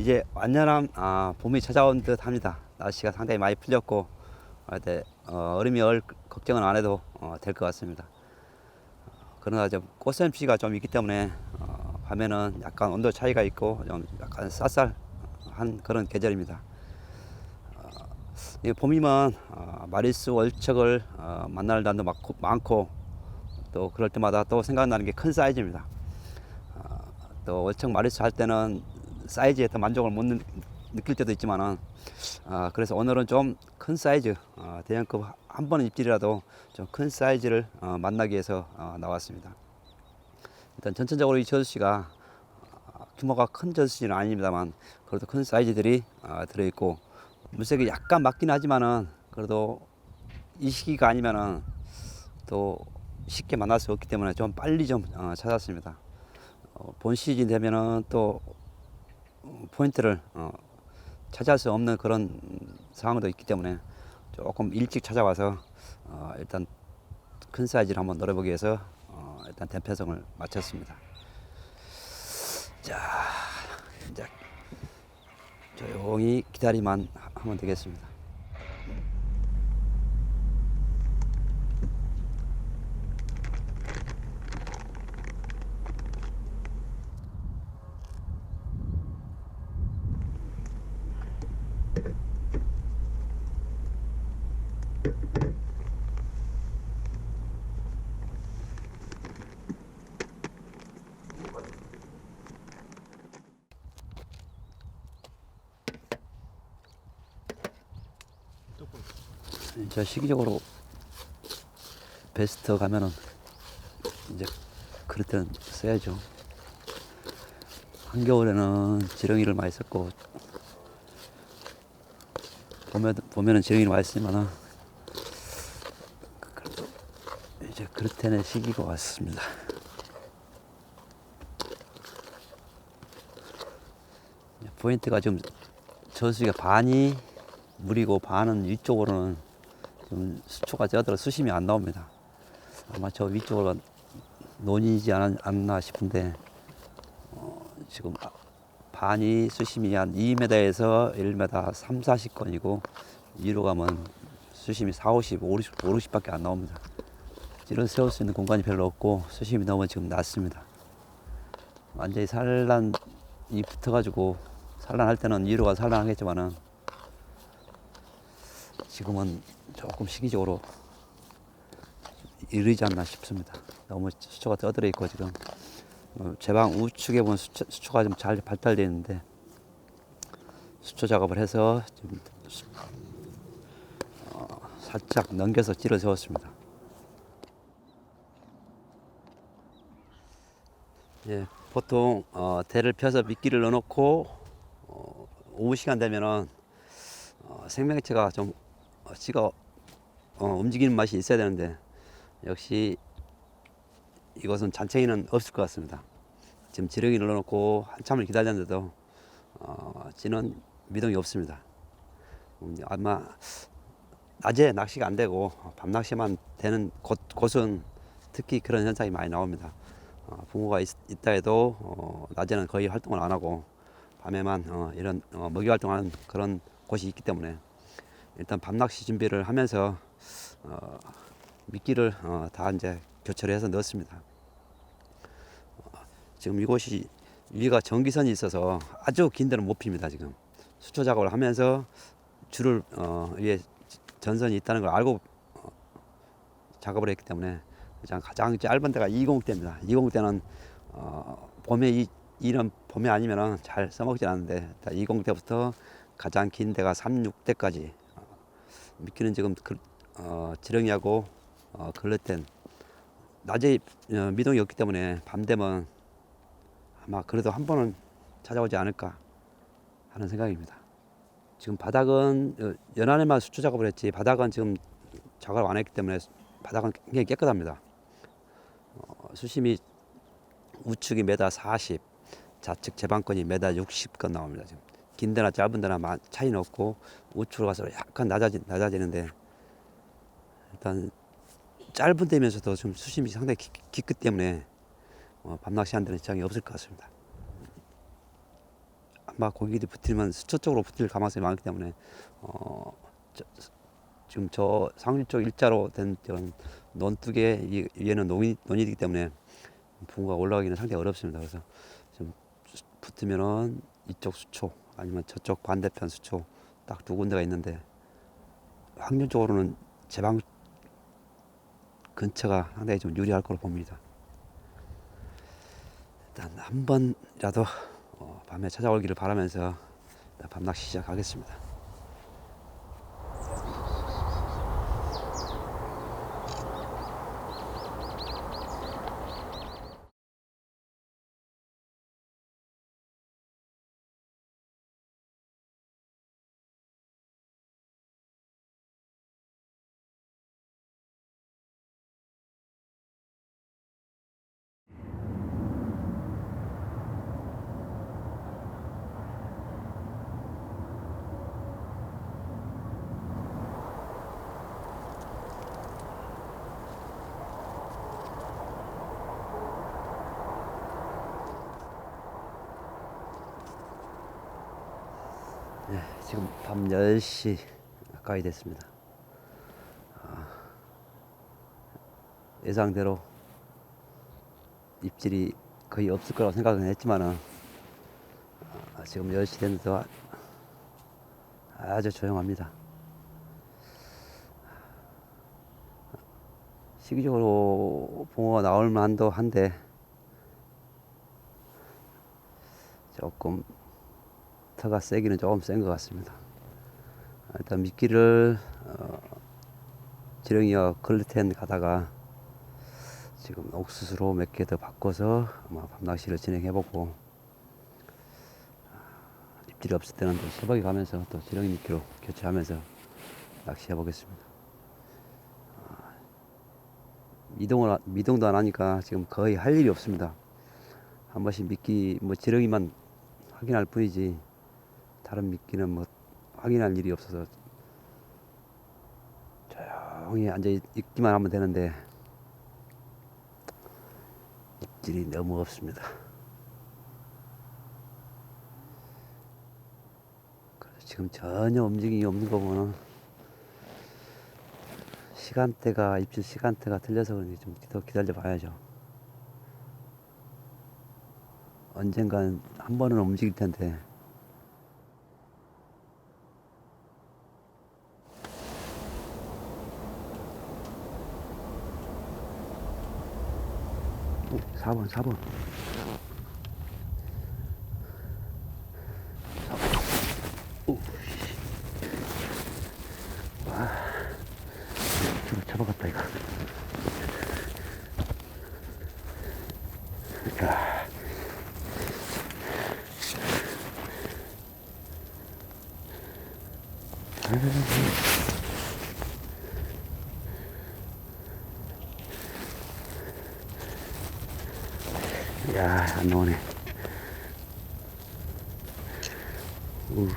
예, 이제 완연한 아, 봄이 찾아온 듯 합니다. 날씨가 상당히 많이 풀렸고 어, 네, 어, 얼음이 얼 걱정은 안 해도 어, 될것 같습니다. 어, 그러나 좀 꽃샘피가 좀 있기 때문에 어, 밤에는 약간 온도 차이가 있고 좀 약간 쌀쌀한 그런 계절입니다. 어, 이 봄이면 어, 마리수 월척을 어, 만날 날도 많고, 많고 또 그럴 때마다 또 생각나는 게 큰 사이즈입니다. 어, 또 월척 마리수 할 때는 사이즈에 더 만족을 못 느, 느낄 때도 있지만은 아, 그래서 오늘은 좀 큰 사이즈 어, 대형급 한번 입질이라도 좀 큰 사이즈를 어, 만나기 위해서 어, 나왔습니다. 일단 전체적으로 이 저수지가 어, 규모가 큰 저수지는 아닙니다만 그래도 큰 사이즈들이 어, 들어있고 물색이 약간 맞긴 하지만은 그래도 이 시기가 아니면은 또 쉽게 만날 수 없기 때문에 좀 빨리 좀 어, 찾았습니다. 어, 본 시즌 되면은 또 어, 포인트를 어, 찾아할 수 없는 그런 상황도 있기 때문에 조금 일찍 찾아와서 어, 일단 큰 사이즈를 한번 노려보기 위해서 어, 일단 대편성을 마쳤습니다. 자, 이제 조용히 기다리만 하- 하면 되겠습니다. 저 시기적으로 베스트 가면은 이제 그럴 때는 써야죠. 한겨울에는 지렁이를 많이 썼고 봄에는 지렁이를 많이 쓰지만은 그래도 이제 때는 시기가 왔습니다. 포인트가 지금 저수지가 반이 물이고 반은 위쪽으로는 좀 수초가 쪄들어 수심이 안 나옵니다. 아마 저 위쪽으로 논이지 않, 않나 싶은데 어, 지금 아- 반이 수심이 한 2m에서 1m 3, 40건이고 위로 가면 수심이 4, 50, 50, 50밖에 안 나옵니다. 찌를 세울 수 있는 공간이 별로 없고 수심이 너무 지금 낮습니다. 완전히 산란이 붙어가지고 산란할 때는 위로 가 산란하겠지만은 지금은 조금 시기적으로 이르지 않나 싶습니다. 너무 수초가 떠들어 있고 지금 어, 제방 우측에 보면 수초, 수초 가 좀 잘 발달되어 있는데 수초 작업을 해서 어, 살짝 넘겨서 찌러 세웠습니다. 예, 보통 어, 대를 펴서 미끼를 넣어놓고 어, 오후 시간 되면은 어, 생명체가 좀 어, 지가 어, 움직이는 맛이 있어야 되는데 역시 이것은 잔챙이는 없을 것 같습니다. 지금 지렁이를 넣어놓고 한참을 기다렸는데도 어, 찌는 미동이 없습니다. 음, 아마 낮에 낚시가 안 되고 밤 낚시만 되는 곳, 곳은 특히 그런 현상이 많이 나옵니다. 어, 붕어가 있, 다 해도 어, 낮에는 거의 활동을 안 하고 밤에만 어, 이런 어, 먹이 활동하는 그런 곳이 있기 때문에 일단 밤 낚시 준비를 하면서 어, 미끼를 어, 다 이제 교체를 해서 넣었습니다. 어, 지금 이곳이 위가 전기선이 있어서 아주 긴 데는 못 핍니다. 지금 수초 작업을 하면서 줄을 어, 위에 전선이 있다는 걸 알고 어, 작업을 했기 때문에 가장, 짧은 데가 20대입니다. 20대는 어, 봄에 이, 이런 봄에 아니면은 잘 써먹지 않는데 20대부터 가장 긴 데가 36대까지 미끼는 지금 그, 어, 지렁이하고 어, 글루텐 낮에 어, 미동이 없기 때문에 밤 되면 아마 그래도 한 번은 찾아오지 않을까 하는 생각입니다. 지금 바닥은 어, 연안에만 수초 작업을 했지 바닥은 지금 작업을 안 했기 때문에 바닥은 굉장히 깨끗합니다. 어, 수심이 우측이 메다 40, 좌측 제방권이 메다 60건 나옵니다. 지금 긴 데나 짧은 데나 마- 차이는 없고 우측으로 가서 약간 낮아지, 낮아지는데 일단 짧은 데면서도 좀 수심이 상당히 깊, 깊기 때문에 어, 밤낚시 한 데는 지장이 없을 것 같습니다. 아마 고기들이 붙으면 수초 쪽으로 붙을 가능성이 많기 때문에 어, 저, 지금 저 상류 쪽 일자로 된 저런 논두개 이- 위에는 논이, 논이기 때문에 붕어가 올라가기는 상당히 어렵습니다. 그래서 좀 수- 붙으면은 이쪽 수초 아니면 저쪽 반대편 수초 딱 두 군데가 있는데 확률적으로는 제방 근처가 상당히 좀 유리할 거로 봅니다. 일단 한 번이라도 어, 밤에 찾아오기를 바라면서 밤낚시 시작하겠습니다. 네, 지금 밤 10시 가까이 됐습니다. 아, 예상대로 입질이 거의 없을 거라고 생각은 했지만은 아, 지금 10시 됐는데 아주 조용합니다. 시기적으로 붕어가 나올 만도 한데 조금 터가 세기는 조금 센 것 같습니다. 아, 일단 미끼를 어, 지렁이와 글루텐 가다가 지금 옥수수로 몇 개 더 바꿔서 아마 밤낚시를 진행해보고 아, 입질이 없을 때는 또 새벽에 가면서 또 지렁이 미끼로 교체하면서 낚시해 보겠습니다. 아, 미동도 안 하니까 지금 거의 할 일이 없습니다. 한 번씩 미끼 뭐 지렁이만 확인할 뿐이지 다른 미끼는 뭐 확인할 일이 없어서 조용히 앉아 있- 있기만 하면 되는데 입질이 너무 없습니다. 지금 전혀 움직임이 없는 거 보면 시간대가 입질 시간대가 틀려서 그런지 좀 더 기다려 봐야죠. 언젠간 한 번은 움직일 텐데 4번 4번 오, 씨. 와, 저거 잡아갔다 이거. 야. 야, 안 나오네. 우.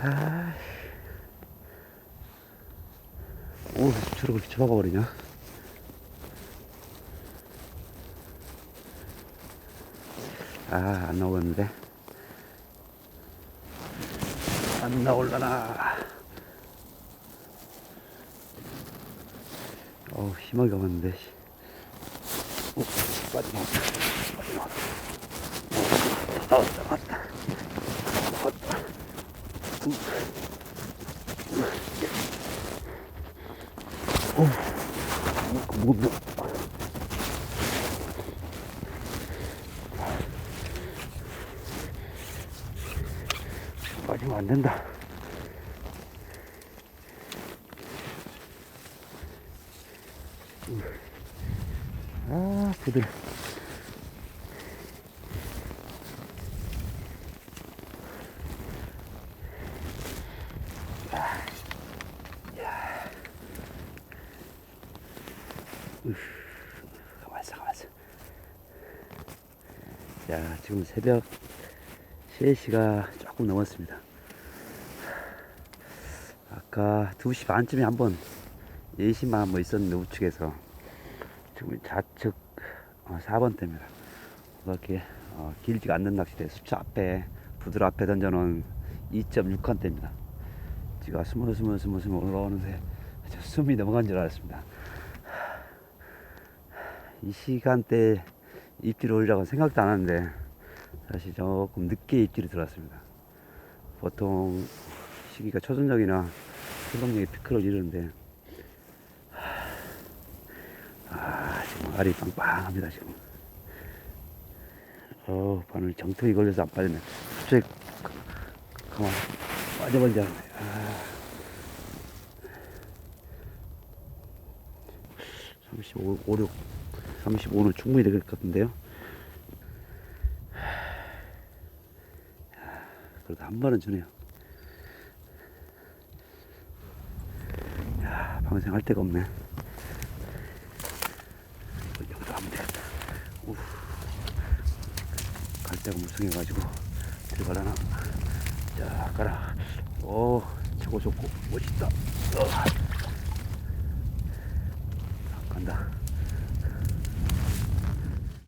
아. 오, 저렇게 쳐박아 버리냐? 아, 안 나오겠는데. 안 나올라나. 어우, 심하게 가봤는데. 오, 빠져나왔다. 빠져나왔다. 나왔다, 나왔다. 나왔다. 우. 우. 오, 뭐, 뭐. 빠지면 안 된다. 아, 부들. 자, 지금 새벽 3시가 조금 넘었습니다. 아까 2시 반쯤에 한번 예시만 한번 있었는데 우측에서 지금 좌측 어, 4번 대입니다. 그렇게 어, 길지가 않는 낚시대 수초 앞에 부들 앞에 던져놓은 2.6칸 대입니다. 지가 스물 스물 스물 스물 올라오는데 저 숨이 넘어간 줄 알았습니다. 이 시간대 입질 올리라고 생각도 안 하는데 사실 조금 늦게 입질이 들어왔습니다. 보통 시기가 초전적이나 소동력이 피크를 이루는데 아 지금 알이 빵빵합니다 지금. 어 바늘 정통이 걸려서 안 빠지네. 갑자기 가만 빠져버리지 않네. 아. 35, 5, 6, 35는 충분히 될 것 같은데요? 그래도 한 번은 주네요 야 방생 할 데가 없네. 여기도 하면 되겠다. 우. 갈 데가 무성해가지고 들어가려나? 자 가라. 오 최고 좋고 멋있다. 어.